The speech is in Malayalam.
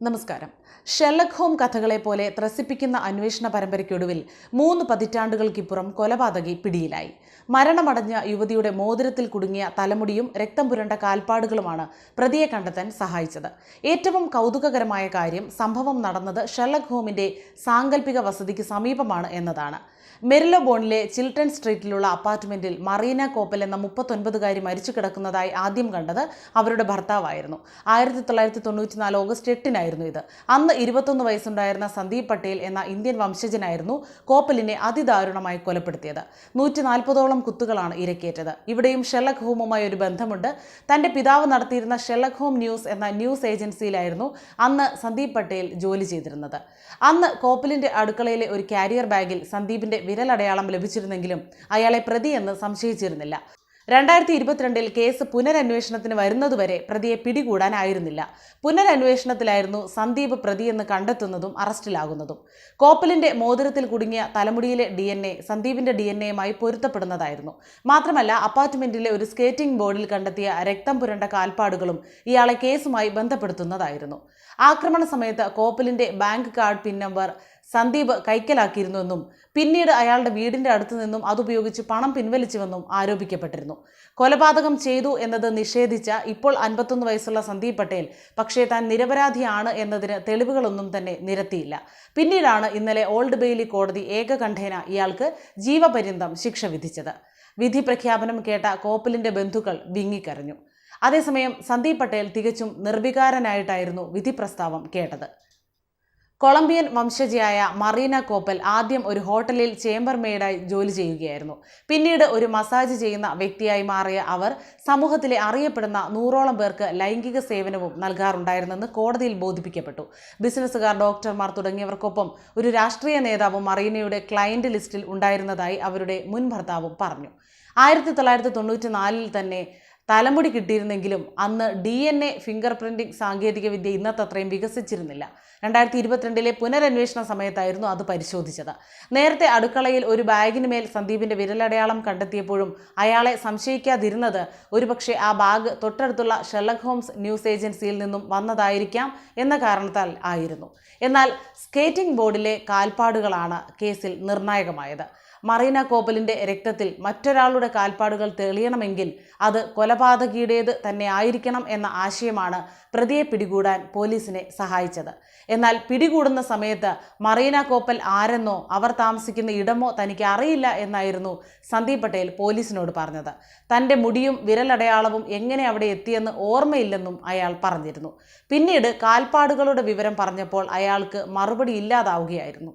നമസ്കാരം. ഷെല്ലക് ഹോം കഥകളെപ്പോലെ പോലെ ത്രസിപ്പിക്കുന്ന അന്വേഷണ പരമ്പരയ്ക്കൊടുവിൽ മൂന്ന് പതിറ്റാണ്ടുകൾക്കിപ്പുറം കൊലപാതകി പിടിയിലായി. മരണമടഞ്ഞ യുവതിയുടെ മോതിരത്തിൽ കുടുങ്ങിയ തലമുടിയും രക്തം പുരണ്ട കാൽപ്പാടുകളുമാണ് പ്രതിയെ കണ്ടെത്താൻ സഹായിച്ചത്. ഏറ്റവും കൗതുകകരമായ കാര്യം സംഭവം നടന്നത് ഷെല്ലക് ഹോമിന്റെ സാങ്കല്പിക വസതിക്ക് സമീപമാണ് എന്നതാണ്. മെരിലോബോണിലെ ചിൽട്ടൺ സ്ട്രീറ്റിലുള്ള അപ്പാർട്ട്മെന്റിൽ മറീന കോപ്പൽ എന്ന മുപ്പത്തൊൻപതുകാരി മരിച്ചു കിടക്കുന്നതായി ആദ്യം കണ്ടത് അവരുടെ ഭർത്താവായിരുന്നു. ആയിരത്തി തൊള്ളായിരത്തി തൊണ്ണൂറ്റിനാല് ഓഗസ്റ്റ് എട്ടിനായിരുന്നു. ഇത്. അന്ന് ഇരുപത്തൊന്ന് വയസ്സുണ്ടായിരുന്ന സന്ദീപ് പട്ടേൽ എന്ന ഇന്ത്യൻ വംശജനായിരുന്നു കോപ്പലിനെ അതിദാരുണമായി കൊലപ്പെടുത്തിയത്. നൂറ്റി നാൽപ്പതോളം കുത്തുകളാണ് ഇരക്കേറ്റത്. ഇവിടെയും ഷെല്ലക് ഹോമുമായി ഒരു ബന്ധമുണ്ട്. തന്റെ പിതാവ് നടത്തിയിരുന്ന ഷെല്ലക് ഹോം ന്യൂസ് എന്ന ന്യൂസ് ഏജൻസിയിലായിരുന്നു അന്ന് സന്ദീപ് പട്ടേൽ ജോലി ചെയ്തിരുന്നത്. അന്ന് കോപ്പലിന്റെ അടുക്കളയിലെ ഒരു കാരിയർ ബാഗിൽ സന്ദീപിന്റെ വിരലടയാളം ലഭിച്ചിരുന്നെങ്കിലും അയാളെ പ്രതിയെന്ന് സംശയിച്ചിരുന്നില്ല. രണ്ടായിരത്തി ഇരുപത്തിരണ്ടിൽ കേസ് പുനരന്വേഷണത്തിന് വരുന്നതുവരെ പ്രതിയെ പിടികൂടാനായിരുന്നില്ല. പുനരന്വേഷണത്തിലായിരുന്നു സന്ദീപ് പ്രതിയെന്ന് കണ്ടെത്തുന്നതും അറസ്റ്റിലാകുന്നതും. കോപ്പലിന്റെ മോതിരത്തിൽ കുടുങ്ങിയ തലമുടിയിലെ ഡി എൻ എ സന്ദീപിന്റെ ഡി എൻ എയുമായി പൊരുത്തപ്പെടുന്നതായിരുന്നു. മാത്രമല്ല അപ്പാർട്ട്മെന്റിലെ ഒരു സ്കേറ്റിംഗ് ബോർഡിൽ കണ്ടെത്തിയ രക്തം പുരണ്ട കാൽപ്പാടുകളും ഇയാളെ കേസുമായി ബന്ധപ്പെടുത്തുന്നതായിരുന്നു. ആക്രമണ സമയത്ത് കോപ്പലിന്റെ bank card PIN number Sandeep കൈക്കലാക്കിയിരുന്നുവെന്നും പിന്നീട് അയാളുടെ വീടിന്റെ അടുത്തു നിന്നും അതുപയോഗിച്ച് പണം പിൻവലിച്ചുവെന്നും ആരോപിക്കപ്പെട്ടിരുന്നു. കൊലപാതകം ചെയ്തു എന്നത് നിഷേധിച്ച ഇപ്പോൾ അൻപത്തൊന്ന് വയസ്സുള്ള സന്ദീപ് പട്ടേൽ പക്ഷേ താൻ നിരപരാധിയാണ് എന്നതിന് തെളിവുകളൊന്നും തന്നെ നിരത്തിയില്ല. പിന്നീടാണ് ഇന്നലെ ഓൾഡ് ബെയിലി കോടതി ഏകകണ്ഠേന ഇയാൾക്ക് ജീവപര്യന്തം ശിക്ഷ വിധിച്ചത്. വിധി പ്രഖ്യാപനം കേട്ട കോപ്പലിന്റെ ബന്ധുക്കൾ വിങ്ങിക്കരഞ്ഞു. അതേസമയം സന്ദീപ് പട്ടേൽ തികച്ചും നിർവികാരനായിട്ടായിരുന്നു വിധി പ്രസ്താവം കേട്ടത്. കൊളംബിയൻ വംശജയായ മറീന കോപ്പൽ ആദ്യം ഒരു ഹോട്ടലിൽ ചേംബർ മെയ്ഡായി ജോലി ചെയ്യുകയായിരുന്നു. പിന്നീട് ഒരു മസാജ് ചെയ്യുന്ന വ്യക്തിയായി മാറിയ അവർ സമൂഹത്തിലെ അറിയപ്പെടുന്ന നൂറോളം പേർക്ക് ലൈംഗിക സേവനവും നൽകാറുണ്ടായിരുന്നെന്ന് കോടതിയിൽ ബോധിപ്പിക്കപ്പെട്ടു. ബിസിനസ്സുകാർ ഡോക്ടർമാർ തുടങ്ങിയവർക്കൊപ്പം ഒരു രാഷ്ട്രീയ നേതാവും മറീനയുടെ ക്ലയന്റ് ലിസ്റ്റിൽ ഉണ്ടായിരുന്നതായി അവരുടെ മുൻ ഭർത്താവും പറഞ്ഞു. ആയിരത്തി തൊള്ളായിരത്തി തൊണ്ണൂറ്റി നാലിൽ തന്നെ തലമുടി കിട്ടിയിരുന്നെങ്കിലും അന്ന് D N A finger printing സാങ്കേതികവിദ്യ ഇന്നത്തത്രയും വികസിച്ചിരുന്നില്ല. രണ്ടായിരത്തി ഇരുപത്തിരണ്ടിലെ പുനരന്വേഷണ സമയത്തായിരുന്നു അത് പരിശോധിച്ചത്. നേരത്തെ അടുക്കളയിൽ ഒരു ബാഗിന് മേൽ സന്ദീപിന്റെ വിരലടയാളം കണ്ടെത്തിയപ്പോഴും അയാളെ സംശയിക്കാതിരുന്നത് ഒരുപക്ഷെ ആ ബാഗ് തൊട്ടടുത്തുള്ള ഷെർലക് ഹോംസ് ന്യൂസ് ഏജൻസിയിൽ നിന്നും വന്നതായിരിക്കാം എന്ന കാരണത്താൽ ആയിരുന്നു. എന്നാൽ സ്കേറ്റിംഗ് ബോർഡിലെ കാൽപ്പാടുകളാണ് കേസിൽ നിർണായകമായത്. മറീന കോപ്പലിന്റെ രക്തത്തിൽ മറ്റൊരാളുടെ കാൽപ്പാടുകൾ തെളിയണമെങ്കിൽ അത് കൊലപാതകിയുടേത് തന്നെ ആയിരിക്കണം എന്ന ആശയമാണ് പ്രതിയെ പിടികൂടാൻ പോലീസിനെ സഹായിച്ചത്. എന്നാൽ പിടികൂടുന്ന സമയത്ത് മറീന കോപ്പൽ ആരെന്നോ അവർ താമസിക്കുന്ന ഇടമോ തനിക്ക് അറിയില്ല എന്നായിരുന്നു സന്ദീപ് പട്ടേൽ പോലീസിനോട് പറഞ്ഞത്. തന്റെ മുടിയും വിരലടയാളവും എങ്ങനെ അവിടെ എത്തിയെന്ന് ഓർമ്മയില്ലെന്നും അയാൾ പറഞ്ഞിരുന്നു. പിന്നീട് കാൽപ്പാടുകളുടെ വിവരം പറഞ്ഞപ്പോൾ അയാൾക്ക് മറുപടി ഇല്ലാതാവുകയായിരുന്നു.